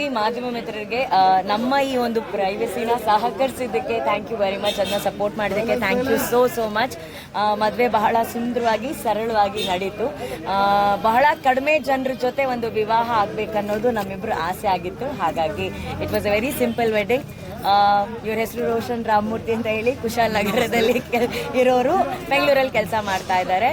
ಈ ಮಾಧ್ಯಮ ಮಿತ್ರರಿಗೆ ನಮ್ಮ ಈ ಒಂದು ಪ್ರೈವಸಿನ ಸಹಕರಿಸಿದ್ದಕ್ಕೆ ಥ್ಯಾಂಕ್ ಯು ವೆರಿ ಮಚ್ ಅದನ್ನ ಸಪೋರ್ಟ್ ಮಾಡಿದ್ದಕ್ಕೆ thank you so so much ಮದುವೆ ಬಹಳ ಸುಂದರವಾಗಿ ಸರಳವಾಗಿ ನಡೀತು. ಬಹಳ ಕಡಿಮೆ ಜನರ ಜೊತೆ ಒಂದು ವಿವಾಹ ಆಗಬೇಕನ್ನೋದು ನಮ್ಮಿಬ್ರು ಆಸೆ ಆಗಿತ್ತು. ಹಾಗಾಗಿ it was a very simple wedding ಇವ್ರ ಹೆಸರು ರೋಷನ್ ರಾಮಮೂರ್ತಿ ಅಂತ ಹೇಳಿ ಕುಶಾಲ್ ನಗರದಲ್ಲಿ ಇರೋರು ಬೆಂಗಳೂರಲ್ಲಿ ಕೆಲಸ ಮಾಡ್ತಾ ಇದ್ದಾರೆ.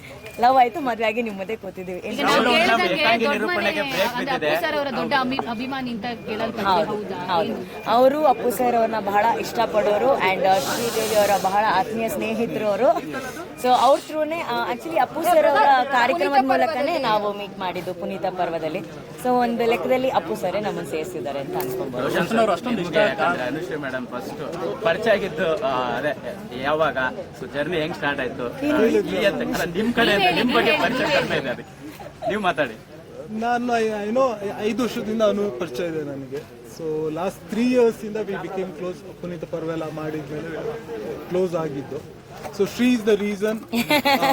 ಲವ್ ಆಯ್ತು ಮದ್ವೆ ಆಗಿ ನಿಮ್ ಮುಂದೆ ಕೂತಿದೀವಿ. ಈಗ ನಾವು ಕೇಳ್ದಂಗೆ ದೊಡ್ಡ ಮನೆ ಅಂದ್ರೆ ಅಪ್ಪು ಸರ್ ಅವರ ದೊಡ್ಡ ಅಭಿ- ಅಭಿಮಾನಿ ಅಂತ ಹೌದು ಅವರು ಅಪ್ಪು ಸರ್ ಅವ್ರನ್ನ ಬಹಳ ಇಷ್ಟಪಡೋರು ಅಂಡ್ ಶ್ರೀದೇವಿ ಅವರ ಬಹಳ ಆತ್ಮೀಯ ಸ್ನೇಹಿತರು ಅವರು. ಸೊ ಅವ್ರ ಥ್ರೂನೇ ಆಕ್ಚುಲಿ ಅಪ್ಪು ಸರ್ ಅವರ ಕಾರ್ಯಕ್ರಮದ ಮೂಲಕನೇ ನಾವು ಮೀಟ್ ಮಾಡಿದ್ದು ಪುನೀತ ಪರ್ವದಲ್ಲಿ. ಸೊ ಒಂದು ಲೆಕ್ಕದಲ್ಲಿ ಅಪ್ಪು ಸರೇ ನಮ್ಮನ್ನು ಸೇರಿಸಿದ್ದಾರೆ ಅಂತ ಅನ್ಕೊಂಡ್ಬೋದು ಅನುಶ್ರೀ ಮೇಡಮ್ ಫಸ್ಟ್ ಪರಿಚಯ ಆಗಿದ್ದು ಅದೇ ಯಾವಾಗ? ಸೊ ಜರ್ನಿ ಹೆಂಗ್ ಸ್ಟಾರ್ಟ್ ಆಯ್ತು? ಇಲ್ಲಿ ಅಂತ ನಿಮ್ ಕಡೆ ನಿಮ್ ಬಗ್ಗೆ ಪರಿಚಯ ಕಡಿಮೆ ಇದೆ ಅದಕ್ಕೆ. ನೀವು ಮಾತಾಡಿ. ನಾನು ಏನೋ ಐದು ವರ್ಷದಿಂದ ಅನು ಪರಿಚಯ ಇದೆ ನನಗೆ. ಸೊ ಲಾಸ್ಟ್ ತ್ರೀ ಇಯರ್ಸ್ ಇಂದ ವಿ ಬಿಕೇಮ್ ಕ್ಲೋಸ್ ಪುನೀತ್ ಪರ್ವೆಲ್ಲ ಮಾಡಿದ್ಮೇಲೆ ಕ್ಲೋಸ್ ಆಗಿದ್ದು. So Shri is the reason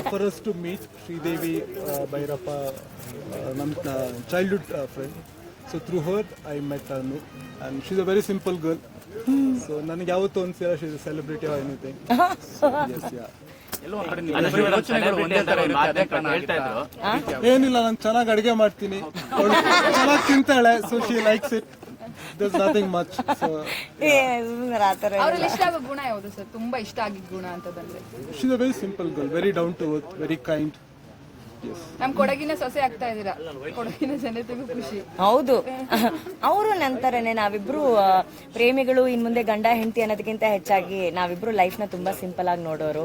for us to meet Sridevi ಆ, ಭೈರಪ್ಪ ನಮ್ಮ childhood friend so through her I met Anu and she's a very simple girl so ನನಗೆ ಯಾವತ್ತೂ ಅನ್ಸಿಲ್ಲ she's celebrity or anything yes yeah celebrity ಅಂತ ಒಂದ್ ಮಾಧ್ಯಮಕ್ಕೆ ಹೇಳ್ತಾ ಇದ್ರು. ಏನಿಲ್ಲ ನಾನು ಚೆನ್ನಾಗಿ ಅಡುಗೆ ಮಾಡ್ತೀನಿ. ಅವಳು ಚೆನ್ನಾಗಿ ತಿಂತಾಳೆ so she likes it does nothing much ಅವ್ರಲ್ಲಿ ಇಷ್ಟ ಆಗೋ ಗುಣ ಯಾವುದು ಸರ್? ತುಂಬಾ ಇಷ್ಟ ಆಗಿದ್ ಗುಣ ಅಂತ ಬಂದ್ರೆ she's a very simple girl very down to earth very kind yes ನಮ್ ಕೊಡಗಿನ ಸೊಸೆ ಆಗ್ತಾ ಇದೀರ ಕೊಡಗಿನ ಜನತೆಗೂ ಖುಷಿ. ಹೌದು. ಅವರು ನಂತರನೇ ನಾವಿಬ್ರು ಆ, ಪ್ರೇಮಿಗಳು ಇನ್ ಮುಂದೆ ಗಂಡ ಹೆಂಡತಿ ಅನ್ನೋದಕ್ಕಿಂತ ಹೆಚ್ಚಾಗಿ ನಾವಿಬ್ರು ಲೈಫ್ನ ತುಂಬಾ ಸಿಂಪಲ್ ಆಗಿ ನೋಡೋರು.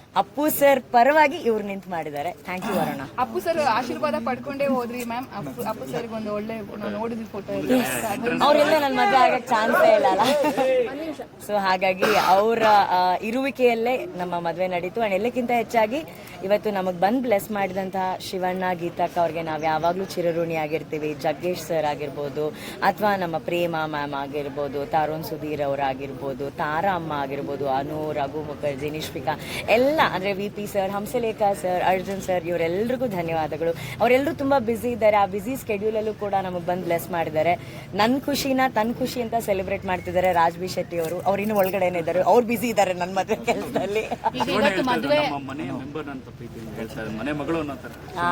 ಅಪ್ಪು ಸರ್ ಪರವಾಗಿ ಇವ್ರು ನಿಂತು ಮಾಡಿದ್ದಾರೆ. Thank you Varuna. Appu sir ಆಶೀರ್ವಾದ ಪಡ್ಕೊಂಡೇ ಹೋದ್ರಿ ಮ್ಯಾಮ್ ಅಪ್ಪು ಅಪ್ಪು ಸರ್ ಒಂದು ಒಳ್ಳೆ ನೋಡಿದ್ವಿ ಫೋಟೋ ಅವರೆಲ್ಲ ನನ್ನ ಮದುವೆ ಆಗ ಚಾನ್ಸೇ ಇಲ್ಲ ಅಲ್ಲ? ಸೊ ಹಾಗಾಗಿ ಅವರ ಇರುವಿಕೆಯಲ್ಲೇ ನಮ್ಮ ಮದುವೆ ನಡೀತು. ಅಂಡ್ ಎಲ್ಲಕ್ಕಿಂತ ಹೆಚ್ಚಾಗಿ ಇವತ್ತು ನಮಗೆ ಬಂದ್ ಬ್ಲೆಸ್ ಮಾಡಿದಂತಹ ಶಿವಣ್ಣ ಗೀತಕ್ಕ ಅವ್ರಿಗೆ ನಾವು ಯಾವಾಗಲೂ ಚಿರಋಣಿ ಆಗಿರ್ತೀವಿ. ಜಗ್ಗೇಶ್ ಸರ್ ಆಗಿರ್ಬೋದು ಅಥವಾ ನಮ್ಮ ಪ್ರೇಮ ಮ್ಯಾಮ್ ಆಗಿರ್ಬೋದು ತಾರೋನ್ ಸುಧೀರ್ ಅವರಾಗಿರ್ಬೋದು ತಾರಾ ಅಮ್ಮ ಆಗಿರ್ಬೋದು ಅನು ರಘು ಮುಖರ್ಜಿ ನಿಶ್ವಿಕಾ ಎಲ್ಲ ಅಂದರೆ V P sir Hamsalekha sir Arjun sir ಇವರೆಲ್ಲರಿಗೂ ಧನ್ಯವಾದಗಳು. ಅವರೆಲ್ಲರೂ ತುಂಬ ಬ್ಯುಸಿ ಇದ್ದಾರೆ. ಆ ಬ್ಯುಸಿ ಸ್ಕೆಡ್ಯೂಲಲ್ಲೂ ಕೂಡ ನಮಗೆ ಬಂದು ಬ್ಲೆಸ್ ಮಾಡಿದ್ದಾರೆ. ನನ್ನ ಖುಷಿನ ತನ್ನ ಖುಷಿ ಅಂತ ಸೆಲೆಬ್ರೇಟ್ ಮಾಡ್ತಿದ್ದಾರೆ ರಾಜ್ ಬಿ ಶೆಟ್ಟಿ ಅವರು. ಅವ್ರು ಇನ್ನೂ ಒಳಗಡೆನೇ ಇದ್ದಾರೆ. ಅವ್ರು ಬ್ಯುಸಿ ಇದ್ದಾರೆ ನನ್ನ ಮದುವೆ ಕೆಲಸದಲ್ಲಿ. ಮನೆ ಮಗಳು ಅನ್ನೋ ತರ ಹಾ.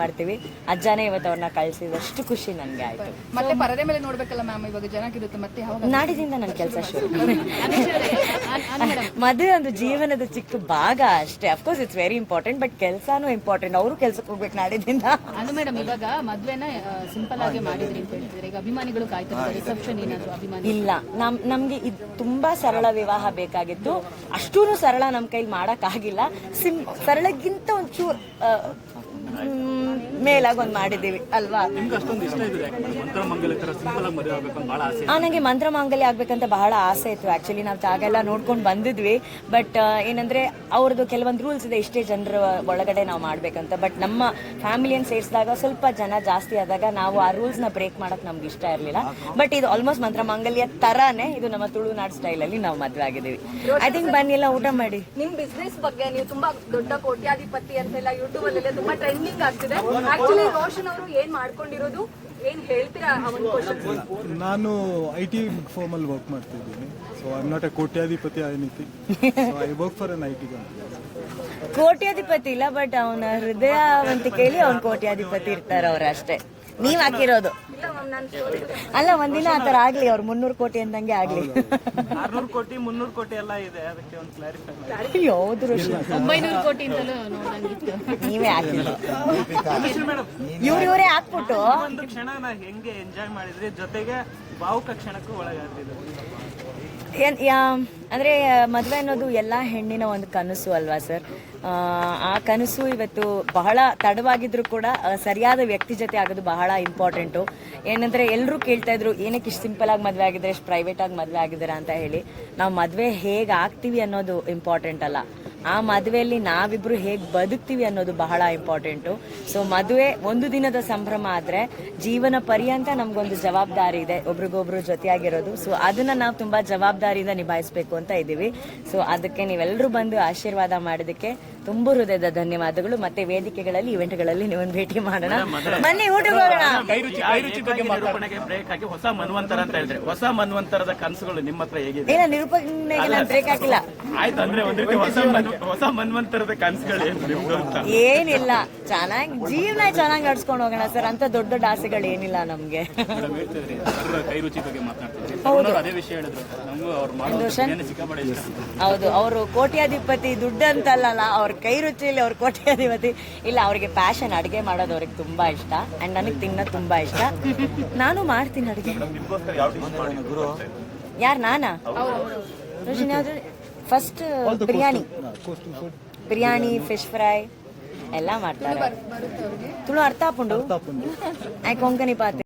ಮಾಡ್ತೀವಿ. ಅಜ್ಜಾನೇ ಇವತ್ತು ಅವ್ರನ್ನ ಕಳ್ಸಿದಷ್ಟು ಖುಷಿ ನನಗೆ ಆಯ್ತು. ಮತ್ತೆ ಪರದೆ ಮೇಲೆ ನೋಡ್ಬೇಕಲ್ಲ ಮ್ಯಾಮ್ ಇವಾಗ ಜನಕ್ಕಿರುತ್ತೆ ಮತ್ತೆ ಯಾವಾಗ? ನಾಡಿದಿಂದ ನನ್ನ ಕೆಲಸ ಶುರು. ಮದುವೆ ಒಂದು ಜೀವನದ ಚಿಕ್ಕ ಭಾಗ ಅಷ್ಟೇ. Of course it's very important but ಕೆಲಸನೂ ಇಂಪಾರ್ಟೆಂಟ್ ಅವರು ಕೆಲ್ಸಕ್ಕೆ ಹೋಗ್ಬೇಕು ನಾಡಿದಿಂದ ಅನು ಮೇಡಮ್ ಇವಾಗ ಮದ್ವೆನ ಸಿಂಪಲ್ ಆಗಿ ಮಾಡಿದ್ರಿ ಅಂತ ಹೇಳ್ತಿದ್ರೆ ಈಗ ಅಭಿಮಾನಿಗಳು ಕಾಯ್ತಾರೆ ರಿಸೆಪ್ಷನ್ ಏನಾದ್ರು ಅಭಿಮಾನಿ ಇಲ್ಲ. ನಮ್ ನಮ್ಗೆ ಇದು ತುಂಬಾ ಸರಳ ವಿವಾಹ ಬೇಕಾಗಿತ್ತು. ಅಷ್ಟೂನು ಸರಳ ನಮ್ಮ ಕೈಲಿ ಮಾಡಕ್ ಆಗಿಲ್ಲ ಸಿಂ ಸರಳಕ್ಕಿಂತ ಒಂಚೂರು ಮೇಲಾಗಿ ಒಂದು ಮಾಡಿದ್ದೀವಿ ಅಲ್ವಾ? ಹಾ ಅಷ್ಟೊಂದು ಇಷ್ಟ ಇದೆ ಮಂತ್ರ ಮಂಗಲ ಸಿಂಪಲ್ ಆಗಿ ಮದುವೆ ಬಹಳ ಆಸೆ ಆ ನನಗೆ ಮಂತ್ರ ಮಾಂಗಲ್ಯ ಆಗ್ಬೇಕಂತ ಬಹಳ ಆಸೆ ಇತ್ತು. ಆಕ್ಚುಲಿ ನಾವು ಜಾಗ ಎಲ್ಲ ನೋಡ್ಕೊಂಡು ಬಂದಿದ್ವಿ. ಬಟ್ ಏನಂದ್ರೆ ಅವ್ರದ್ದು ಕೆಲವೊಂದು ರೂಲ್ಸ್ ಇದೆ. ಇಷ್ಟೇ ಜನರ ಒಳಗಡೆ ನಾವು ಮಾಡ್ಬೇಕಂತ. ಬಟ್ ನಮ್ಮ ಫ್ಯಾಮಿಲಿಯನ್ನು ಸೇರಿಸಿದಾಗ ಸ್ವಲ್ಪ ಜನ ಜಾಸ್ತಿ ಆದಾಗ ನಾವು ಆ ರೂಲ್ಸ್ನ ಬ್ರೇಕ್ ಮಾಡಕ್ ನಮ್ಗೆ ಇಷ್ಟ ಇರಲಿಲ್ಲ. ಬಟ್ ಇದು ಆಲ್ಮೋಸ್ಟ್ ಮಂತ್ರ ಮಾಂಗಲ್ಯ ತರಾನೇ ಇದು ನಮ್ಮ ತುಳುನಾಡು ಸ್ಟೈಲಲ್ಲಿ ನಾವು ಮದುವೆ ಆಗಿದ್ದೀವಿ. ಐ ಥಿಂಕ್ ಬನ್ನಿ ಎಲ್ಲ ಊಟ ಮಾಡಿ. ನಿಮ್ ಬಿಸ್ನೆಸ್ ಬಗ್ಗೆ ನೀವು ತುಂಬಾ ದೊಡ್ಡ ಕೋಟ್ಯಾಧಿಪತಿ ಅಂತೆಲ್ಲ ಯೂಟ್ಯೂಬ್ ಅಲ್ಲೆಲ್ಲ ತುಂಬಾ ಟ್ರೆಂಡಿಂಗ್ ಆಗ್ತಿದೆ. ಆಕ್ಚುಲಿ ರೋಷನ್ ಅವರು ಏನ್ ಮಾಡ್ಕೊಂಡಿರೋದು? ಏನ್ ಹೇಳ್ತೀರಾ ನಾನು ಐ ಟಿ ಅಲ್ಲಿ ವರ್ಕ್ ಮಾಡ್ತಿದ್ದೀನಿ. ಸೊ ಐ ನಾಟ್ ಎ ಕೋಟ್ಯಾಧಿಪತಿ ಐನಿತಿ ನೀತಿ I work for N I T ಕೋಟ್ಯಾಧಿಪತಿ ಇಲ್ಲ ಬಟ್ ಅವನ ಕೇಳಿ ಅವ್ನ ಕೋಟ್ಯಾಧಿಪತಿ ಇರ್ತಾರೆ ಅವ್ರ ಅಷ್ಟೇ. ನೀವ್ ಹಾಕಿರೋದು. ಅಲ್ಲ ಒಂದಿನ ಆ ಥರ ಆಗ್ಲಿ ಅವ್ರು ಮುನ್ನೂರು ಕೋಟಿ ಅಂದಂಗೆ ಆಗ್ಲಿ. ಆರ್ನೂರು ಕೋಟಿ ಮುನ್ನೂರು ಕೋಟಿ ಎಲ್ಲ ಇದೆ ಅದಕ್ಕೆ ಒಂದು ಕ್ಲಾರಿಫೈ ಯಾವ್ದು ಋಷಿ ಒಂಬೈನೂರು ಕೋಟಿ ನೋಡಂಗಿತ್ತು ನೀವೇ ಮೇಡಮ್ ಇವ್ರು ಇವರೇ ಹಾಕ್ಬಿಟ್ಟು. ಒಂದು ಕ್ಷಣನ ಹೆಂಗೆ ಎಂಜಾಯ್ ಮಾಡಿದ್ರಿ? ಜೊತೆಗೆ ಭಾವುಕ ಕ್ಷಣಕ್ಕೂ ಒಳಗಾಗ್ತಿದ್ರು ಏನ್, ಯಾ- ಅಂದ್ರೆ, ಮದುವೆ ಅನ್ನೋದು ಎಲ್ಲ ಹೆಣ್ಣಿನ ಒಂದು ಕನಸು ಅಲ್ವಾ ಸರ್? ಆ ಕನಸು ಇವತ್ತು ಬಹಳ ತಡವಾಗಿದ್ರು ಕೂಡ ಸರಿಯಾದ ವ್ಯಕ್ತಿ ಜೊತೆ ಆಗೋದು ಬಹಳ ಇಂಪಾರ್ಟೆಂಟು ಏನಂದ್ರೆ ಎಲ್ಲರೂ ಕೇಳ್ತಾ ಇದ್ರು, ಏನಕ್ಕೆ ಇಷ್ಟು ಸಿಂಪಲ್ ಆಗಿ ಮದುವೆ ಆಗಿದ್ರೆ, ಇಷ್ಟು ಪ್ರೈವೇಟ್ ಆಗಿ ಮದುವೆ ಆಗಿದ್ದೀರಾ? ಅಂತ ಹೇಳಿ. ನಾವು ಮದುವೆ ಹೇಗೆ ಆಗ್ತೀವಿ ಅನ್ನೋದು ಇಂಪಾರ್ಟೆಂಟ್ ಅಲ್ಲ. ಆ ಮದುವೆಯಲ್ಲಿ ನಾವಿಬ್ರು ಹೇಗೆ ಬದುಕ್ತೀವಿ ಅನ್ನೋದು ಬಹಳ ಇಂಪಾರ್ಟೆಂಟು ಸೊ ಮದುವೆ ಒಂದು ದಿನದ ಸಂಭ್ರಮ ಆದರೆ ಜೀವನ ಪರ್ಯಂತ ನಮಗೊಂದು ಜವಾಬ್ದಾರಿ ಇದೆ, ಒಬ್ರಿಗೊಬ್ರು ಜೊತೆಯಾಗಿರೋದು. ಸೊ ಅದನ್ನ ನಾವು ತುಂಬ ಜವಾಬ್ದಾರಿಯಿಂದ ನಿಭಾಯಿಸಬೇಕು ಅಂತ ಇದ್ದೀವಿ. ಸೊ ಅದಕ್ಕೆ ನೀವೆಲ್ಲರೂ ಬಂದು ಆಶೀರ್ವಾದ ಮಾಡಿದ್ದಕ್ಕೆ ತುಂಬ ಹೃದಯದ ಧನ್ಯವಾದಗಳು. ಮತ್ತೆ ವೇದಿಕೆಗಳಲ್ಲಿ ಇವೆಂಟ್ಗಳಲ್ಲಿ ನೀವೊಂದು ಭೇಟಿ ಮಾಡೋಣ. ಬನ್ನಿ ಊಟಕ್ಕೆ ಹೋಗೋಣ. ಬ್ರೇಕ್ ಹೊಸ ಮನ್ವಂತರ ಅಂತ ಹೇಳಿದ್ರೆ. ಹೊಸ ಮನ್ವಂತರದ ಕನಸುಗಳು ನಿಮ್ಮ ಹತ್ರ ಹೇಗಿದೆ? ಇಲ್ಲ ನಿರೂಪಣೆಗೆ ನಾನು ಬ್ರೇಕ್ ಹಾಕಿಲ್ಲ. ಆಯ್ತು ಅಂದ್ರೆ ಒಂದ್ ರೀತಿ ಹೊಸ ಹೊಸ ಮನ್ವಂತರದ ಕನಸುಗಳು ಏನು ಏನಿಲ್ಲ. ಚೆನ್ನಾಗಿ ಜೀವನ ಚೆನ್ನಾಗಿ ನಡ್ಸ್ಕೊಂಡು ಹೋಗೋಣ ಸರ್. ಅಂತ ದೊಡ್ಡ ದೊಡ್ಡ ಆಸೆಗಳು ಏನಿಲ್ಲ ನಮ್ಗೆ. ಹೌದು. ಅವರು ಕೋಟ್ಯಾಧಿಪತಿ ದುಡ್ಡು ಅಂತಲ್ಲ ಅವ್ರ ಕೈ ರುಚಿಯಲ್ಲಿ ಅವ್ರ ಕೋಟ್ಯಾಧಿಪತಿ ಇಲ್ಲ ಅವ್ರಿಗೆ ಪ್ಯಾಷನ್ ಅಡುಗೆ ಮಾಡೋದು ಅವ್ರಿಗೆ ತುಂಬಾ ಇಷ್ಟ. ಅಂಡ್ ನನಗೆ ತಿನ್ನೋದು ತುಂಬಾ ಇಷ್ಟ. ನಾನು ಮಾಡ್ತೀನಿ ಅಡುಗೆ. ಯಾರು ನಾನಾ? First biryani. Biryani fish fry ಎಲ್ಲ ಮಾಡ್ತಾರೆ. ತುಳು ಅರ್ಥ ಐ ಕೊಂಕಣಿ ಪಾತೆ